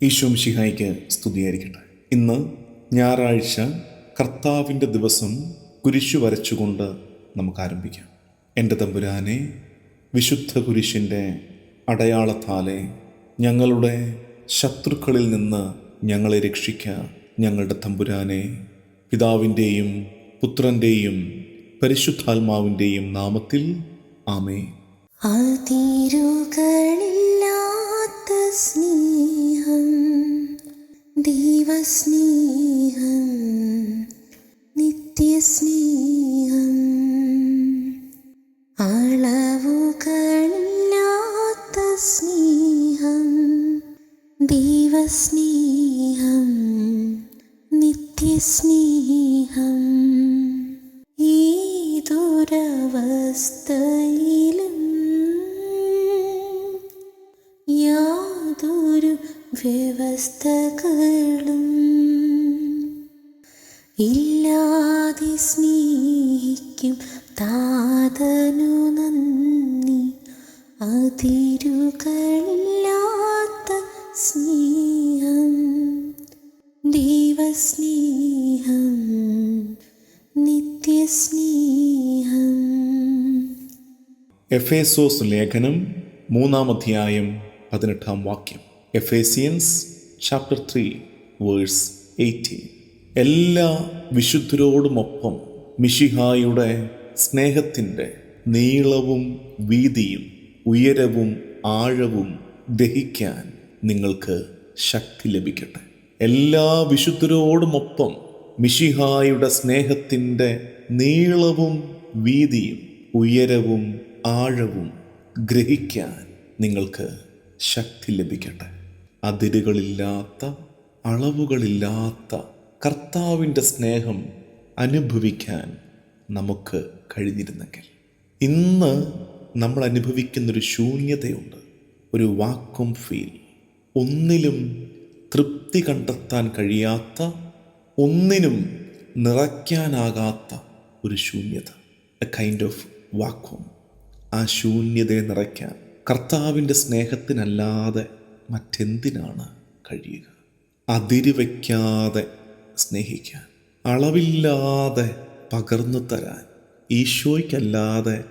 ഈശോം ശിഹായിക്ക് സ്തുതിയായിരിക്കട്ടെ. ഇന്ന് ഞായറാഴ്ച കർത്താവിന്റെ ദിവസം കുരിശു വരച്ചുകൊണ്ട് നമുക്ക് ആരംഭിക്കാം എന്റെ തമ്പുരാനെ വിശുദ്ധ കുരിശിന്റെ അടയാളത്താലെ ഞങ്ങളുടെ ശത്രുക്കളിൽ നിന്ന് ഞങ്ങളെ രക്ഷിക്കുക ഞങ്ങളുടെ തമ്പുരാനെ പിതാവിന്റെയും പുത്രന്റെയും പരിശുദ്ധാത്മാവിന്റെയും നാമത്തിൽ ആമേ അതിരുകളില്ലാത്ത സ്നേഹം ദൈവസ്നേഹം നിത്യസ്നേഹം. അളവുകളില്ലാത്ത സ്നേഹം ദൈവസ്നേഹം നിത്യസ്നേഹം. ഏതൊരവസ്ഥയിലും യാതൊരു വ്യവസ്ഥകളും ഇല്ലാതെ സ്നേഹിക്കും താതനു നന്ദി. അതിരുകളില്ലാത്ത സ്നേഹം ദൈവസ്നേഹം നിത്യസ്നേഹം. എഫേസോസ് ലേഖനം മൂന്നാം അധ്യായം പതിനെട്ടാം വാക്യം. Ephesians chapter three verse eighteen. എല്ലാ വിശുദ്ധരോടുമൊപ്പം മിഷിഹായുടെ സ്നേഹത്തിന്റെ നീളവും വീതിയും ഉയരവും ആഴവും ദഹിക്കാൻ നിങ്ങൾക്ക് ശക്തി ലഭിക്കട്ടെ. എല്ലാ വിശുദ്ധരോടുമൊപ്പം മിഷിഹായുടെ സ്നേഹത്തിന്റെ നീളവും വീതിയും ഉയരവും ആഴവും ഗ്രഹിക്കാൻ നിങ്ങൾക്ക് ശക്തി ലഭിക്കട്ടെ. അതിരുകളില്ലാത്ത അളവുകളില്ലാത്ത കർത്താവിന്റെ സ്നേഹം അനുഭവിക്കാൻ നമുക്ക് കഴിഞ്ഞിരുന്നെങ്കിൽ. ഇന്ന് നമ്മൾ അനുഭവിക്കുന്നൊരു ശൂന്യതയുണ്ട്. ഒരു വാക്കും ഫീൽ ഒന്നിലും തൃപ്തി കണ്ടെത്താൻ കഴിയാത്ത ഒന്നിനും നിറയ്ക്കാനാകാത്ത ഒരു ശൂന്യത. എ കൈൻഡ് ഓഫ് വാക്കും ആ ശൂന്യതയെ നിറയ്ക്കാൻ കർത്താവിന്റെ സ്നേഹത്തിനല്ലാതെ മറ്റെന്തിനാണ് കഴിയുക? അതിര് വയ്ക്കാതെ സ്നേഹിക്കാൻ. അളവില്ലാതെ പകർന്നു തരാൻ ഈശോയ്ക്കല്ലാതെ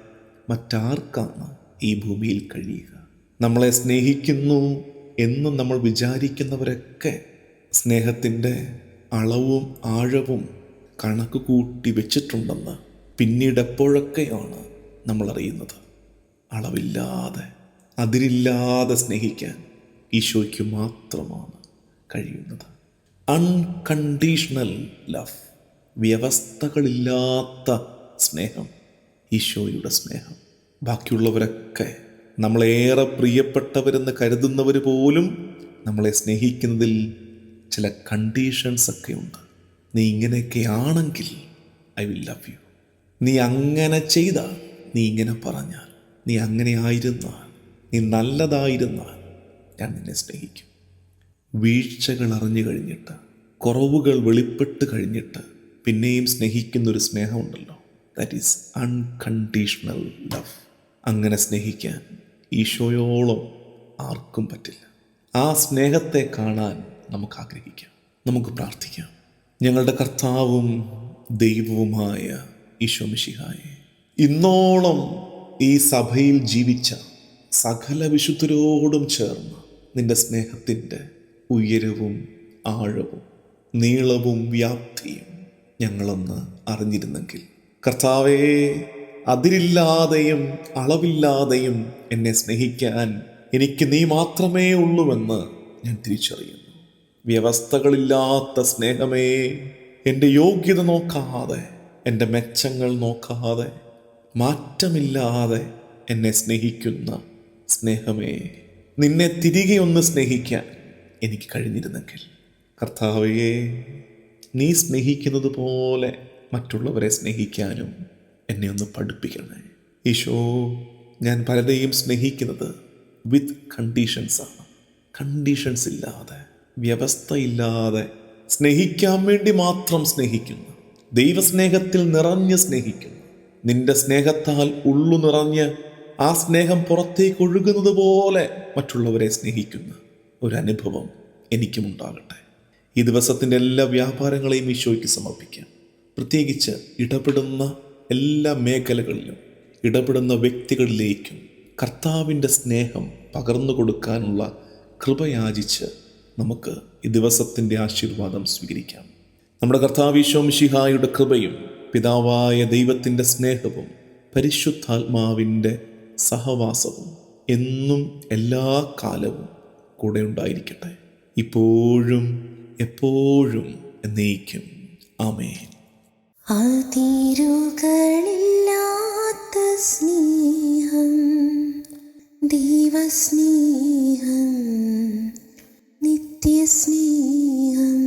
മറ്റാർക്കാണ് ഈ ഭൂമിയിൽ കഴിയുക. നമ്മളെ സ്നേഹിക്കുന്നു എന്ന് നമ്മൾ വിചാരിക്കുന്നവരൊക്കെ സ്നേഹത്തിന്റെ അളവും ആഴവും കണക്ക് കൂട്ടി വെച്ചിട്ടുണ്ടെന്ന് പിന്നീട് എപ്പോഴൊക്കെയാണ് നമ്മൾ അറിയുന്നത്? അളവില്ലാതെ അതിരില്ലാതെ സ്നേഹിക്കാൻ ഈശോയ്ക്ക് മാത്രമാണ് കഴിയുന്നത്. അൺകണ്ടീഷണൽ ലവ് വ്യവസ്ഥകളില്ലാത്ത സ്നേഹം ഈശോയുടെ സ്നേഹം. ബാക്കിയുള്ളവരൊക്കെ നമ്മളേറെ പ്രിയപ്പെട്ടവരെന്ന് കരുതുന്നവർ പോലും നമ്മളെ സ്നേഹിക്കുന്നതിൽ ചില കണ്ടീഷൻസ് ഒക്കെ ഉണ്ട്. നീ ഇങ്ങനെയൊക്കെ ആണെങ്കിൽ ഐ വിൽ ലവ് യു നീ അങ്ങനെ ചെയ്താൽ നീ ഇങ്ങനെ പറഞ്ഞാൽ നീ അങ്ങനെ ആയിരുന്നാൽ നീ നല്ലതായിരുന്നാൽ ഞാൻ നിന്നെ സ്നേഹിക്കും. വീഴ്ചകൾ അറിഞ്ഞു കഴിഞ്ഞിട്ട് കുറവുകൾ വെളിപ്പെട്ട് കഴിഞ്ഞിട്ട് പിന്നെയും സ്നേഹിക്കുന്നൊരു സ്നേഹമുണ്ടല്ലോ. ദാറ്റ് ഈസ് അൺകണ്ടീഷണൽ ലവ് അങ്ങനെ സ്നേഹിക്കാൻ ഈശോയോളം ആർക്കും പറ്റില്ല. ആ സ്നേഹത്തെ കാണാൻ നമുക്ക് ആഗ്രഹിക്കാം നമുക്ക് പ്രാർത്ഥിക്കാം. ഞങ്ങളുടെ കർത്താവും ദൈവവുമായ ഈശോ മിഷിഹായെ ഇന്നോളം ഈ സഭയിൽ ജീവിച്ച സകല വിശുദ്ധരോടും ചേർന്ന് നിന്റെ സ്നേഹത്തിന്റെ ഉയരവും ആഴവും നീളവും വ്യാപ്തിയും ഞങ്ങളൊന്ന് അറിഞ്ഞിരുന്നെങ്കിൽ. കർത്താവേ അതിരില്ലാതെയും അളവില്ലാതെയും എന്നെ സ്നേഹിക്കാൻ എനിക്ക് നീ മാത്രമേ ഉള്ളൂവെന്ന് ഞാൻ തിരിച്ചറിയുന്നു. വ്യവസ്ഥകളില്ലാത്ത സ്നേഹമേ എന്റെ യോഗ്യത നോക്കാതെ എന്റെ മെച്ചങ്ങൾ നോക്കാതെ മാറ്റമില്ലാതെ എന്നെ സ്നേഹിക്കുന്ന സ്നേഹമേ നിന്നെ തിരികെ ഒന്ന് സ്നേഹിക്കാൻ എനിക്ക് കഴിഞ്ഞിരുന്നെങ്കിൽ. കർത്താവയെ നീ സ്നേഹിക്കുന്നത് പോലെ മറ്റുള്ളവരെ സ്നേഹിക്കാനും എന്നെ ഒന്ന് പഠിപ്പിക്കണേ ഈശോ ഞാൻ പലരെയും സ്നേഹിക്കുന്നത് വിത്ത് കണ്ടീഷൻസാണ് കണ്ടീഷൻസ് ഇല്ലാതെ വ്യവസ്ഥയില്ലാതെ സ്നേഹിക്കാൻ വേണ്ടി മാത്രം സ്നേഹിക്കുന്നു. ദൈവസ്നേഹത്തിൽ നിറഞ്ഞ് സ്നേഹിക്കുന്നു. നിന്റെ സ്നേഹത്താൽ ഉള്ളു നിറഞ്ഞ് ആ സ്നേഹം പുറത്തേക്ക് ഒഴുകുന്നത് പോലെ മറ്റുള്ളവരെ സ്നേഹിക്കുന്ന. ഒരനുഭവം എനിക്കും ഉണ്ടാകട്ടെ ഈ ദിവസത്തിന്റെ എല്ലാ വ്യാപാരങ്ങളെയും ഈശോയ്ക്ക് സമർപ്പിക്കാം. പ്രത്യേകിച്ച് ഇടപെടുന്ന എല്ലാ മേഖലകളിലും ഇടപെടുന്ന വ്യക്തികളിലേക്കും കർത്താവിന്റെ സ്നേഹം പകർന്നു കൊടുക്കാനുള്ള കൃപയാചിച്ച് നമുക്ക് ഈ ദിവസത്തിന്റെ ആശീർവാദം സ്വീകരിക്കാം. നമ്മുടെ കർത്താവിശോ മിഷിഹായുടെ കൃപയും പിതാവായ ദൈവത്തിന്റെ സ്നേഹവും പരിശുദ്ധാത്മാവിന്റെ സഹവാസവും എന്നും എല്ലാ കാലവും കൂടെ ഉണ്ടായിരിക്കട്ടെ. ഇപ്പോഴും എപ്പോഴും എന്നേക്കും. ആമേൻ. അതിരുകളില്ലാത്ത സ്നേഹം ദൈവസ്നേഹം നിത്യസ്നേഹം.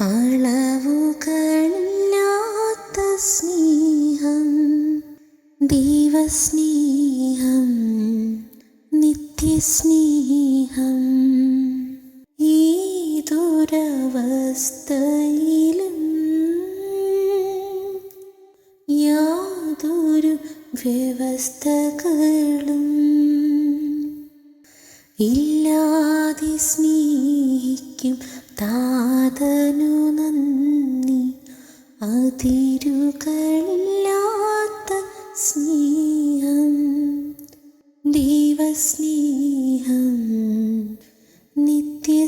അളവുകളില്ലാത്ത സ്നേഹം ദൈവസ്നേഹം. നിത്യസ്നേഹം ഏതൊരവസ്ഥയിലും യാതൊരു വ്യവസ്ഥകളും ഇല്ലാതെ സ്നേഹിക്കും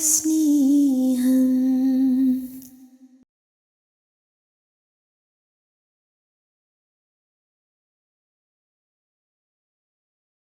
ദൈവസ്നേഹം നിത്യസ്നേഹം